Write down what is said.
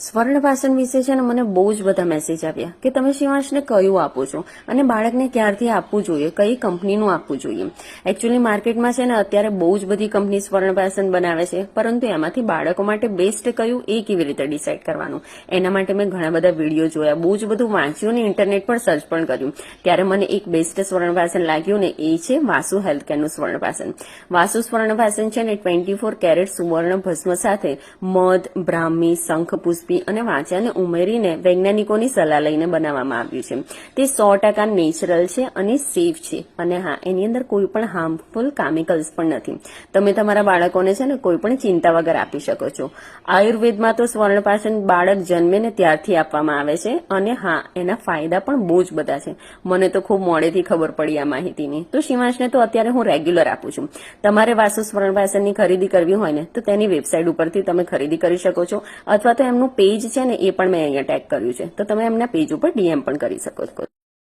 સ્વર્ણવાસન વિશે છે ને મને બહુ જ બધા મેસેજ આવ્યા કે તમે શિવાંશને કયું આપો છો? અને બાળકને ક્યારથી આપવું જોઈએ? કઈ કંપનીનું આપવું જોઈએ? એકચ્યુઅલી માર્કેટમાં છે ને અત્યારે બહુ જ બધી કંપની સ્વર્ણવાસન બનાવે છે, પરંતુ એમાંથી બાળકો માટે બેસ્ટ કયું? એ કેવી રીતે ડિસાઇડ કરવાનું? એના માટે મેં ઘણા બધા વીડિયો જોયા, બહુ જ બધું વાંચ્યું ને ઇન્ટરનેટ પર સર્ચ પણ કર્યું. ત્યારે મને એક બેસ્ટ સ્વર્ણવાસન લાગ્યું ને એ છે વાસુ હેલ્થ કેરનું સ્વર્ણવાસન. વાસુ સ્વર્ણવાસન છે ને ટ્વેન્ટી ફોર કેરેટ સુવર્ણ ભસ્મ સાથે મધ, બ્રાહ્મી, શંખ, પુષ્પી અને વાંચાને ઉમેરીને વૈજ્ઞાનિકોની સલાહ લઈને બનાવવામાં આવ્યું છે. તે સો ટકા નેચરલ છે અને સેફ છે. અને હા, એની અંદર કોઈ પણ હાર્મફુલ કેમિકલ્સ પણ નથી. તમે તમારા બાળકોને છે ને કોઈ પણ ચિંતા વગર આપી શકો છો. આયુર્વેદમાં તો સ્વર્ણપાસન બાળક જન્મે ને ત્યારથી આપવામાં આવે છે અને હા, એના ફાયદા પણ બહુ જ બધા છે. મને તો ખૂબ મોડેથી ખબર પડી આ માહિતીની. તો શિવાંશને તો અત્યારે હું રેગ્યુલર આપું છું. તમારે વાસુ સ્વર્ણપાસનની ખરીદી કરવી હોય ને, તો તેની વેબસાઇટ ઉપરથી તમે ખરીદી કરી શકો છો. અથવા તો એમનું પેજ છે ને એ પણ મેં અહીંયા ટેગ કર્યું છે. તો તમે એમના પેજ ઉપર ડીએમ પણ કરી શકો છો.